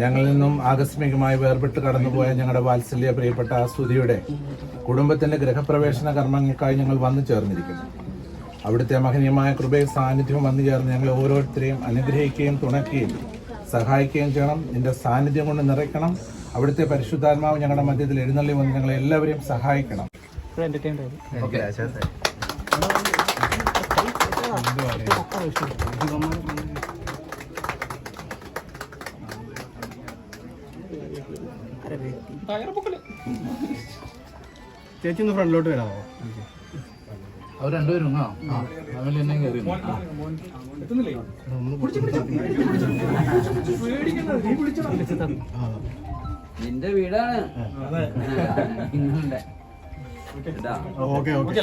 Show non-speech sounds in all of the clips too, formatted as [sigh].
ഞങ്ങളിൽ നിന്നും ആകസ്മികമായി വേർപെട്ട് കടന്നുപോയ ഞങ്ങളുടെ വാത്സല്യ പ്രിയപ്പെട്ട സ്തുതിയുടെ കുടുംബത്തിന്റെ ഗൃഹപ്രവേശന കർമ്മങ്ങൾക്കായി ഞങ്ങൾ വന്നു ചേർന്നിരിക്കുന്നു. അവിടുത്തെ മഹനീയമായ കൃപയും സാന്നിധ്യവും വന്നു ചേർന്ന് ഞങ്ങളെ ഓരോരുത്തരെയും അനുഗ്രഹിക്കുകയും തുണയ്ക്കുകയും സഹായിക്കുകയും ചെയ്യണം. നിന്റെ സാന്നിധ്യം കൊണ്ട് നിറയ്ക്കണം. അവിടുത്തെ പരിശുദ്ധാത്മാവ് ഞങ്ങളുടെ മധ്യത്തിൽ എഴുന്നള്ളി വന്ന് ഞങ്ങളെ എല്ലാവരെയും സഹായിക്കണം. ചേച്ചി ഒന്ന് ഫ്രണ്ടിലോട്ട് വരാമോ? അവർ രണ്ടുപേരും തന്നെ കയറി നിന്റെ വീടാണ്. ഓക്കെ. ഓക്കെ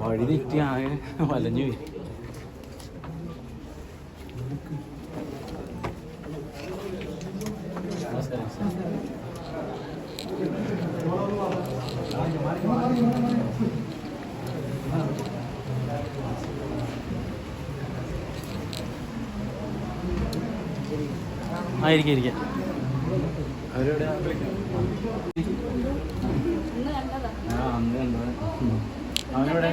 വഴി തെറ്റി ആകെ വലഞ്ഞു പോയി ആയിരിക്കും. ഇരിക്കാം അന്ന് കണ്ടത് അവനെവിടെ?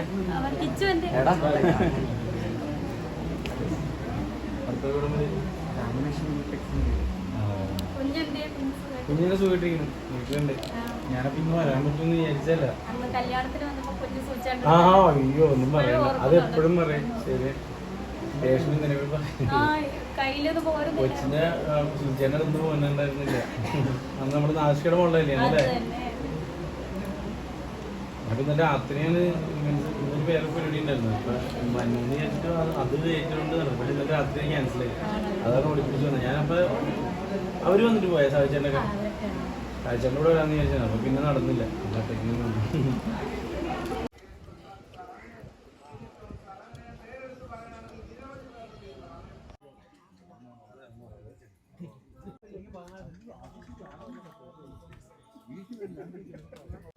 കുഞ്ഞിനെ സുഖമായിട്ടിരിക്കുന്നു വീട്ടിലുണ്ട്. ഞാൻ ഇന്ന് വരാൻ പറ്റുമെന്ന് വിചാരിച്ചല്ല ആ അയ്യോ ഒന്നും പറയണ്ട. അത് എപ്പോഴും പറയും. ശരി. ദേഷ്യം നിലവിൽ കൊച്ചിനെ സൂചന ഒന്നും പോകുന്നുണ്ടായിരുന്നില്ല അന്ന് നമ്മുടെ നാശികയുടെ മുകളിലല്ലേ അല്ലേ? അപ്പൊ ഇന്നലെ രാത്രിയാണ് ഇന്നൊരു വേറെ പരിപാടി ഉണ്ടായിരുന്നു അപ്പൊ മഞ്ഞെന്ന് വിചാരിച്ചിട്ട് അത് ഏറ്റവും പക്ഷെ ഇന്നലെ രാത്രി ക്യാൻസൽ ആയി. അതാണ് ഓടിപ്പിടിച്ച് വന്നത്. ഞാനപ്പോ അവർ വന്നിട്ട് പോയ അവരൊക്കെയാണ്. സാഹിച്ചേട്ടന്റെ കൂടെ വരാന്ന് വിചാരിച്ചത് അപ്പൊ പിന്നെ നടന്നില്ല. Thank നിന്നു. [laughs]